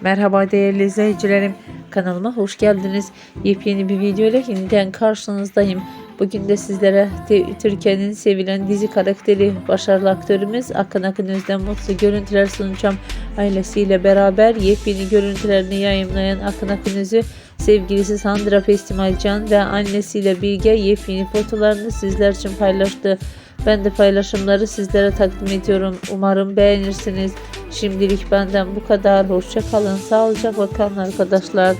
Merhaba değerli izleyicilerim. Kanalıma hoş geldiniz. Yepyeni bir video ile yeniden karşınızdayım. Bugün de sizlere Türkiye'nin sevilen dizi karakteri başarılı aktörümüz Akın Akın Özden mutlu görüntüler sunacağım. Ailesiyle beraber yepyeni görüntülerini yayınlayan Akın Akın Öz'ü sevgilisi Sandra Festivalcan ve annesiyle birlikte yepyeni fotolarını sizler için paylaştı. Ben de paylaşımları sizlere takdim ediyorum. Umarım beğenirsiniz. Şimdilik benden bu kadar. Hoşça kalın. Sağlıcakla kalın arkadaşlar.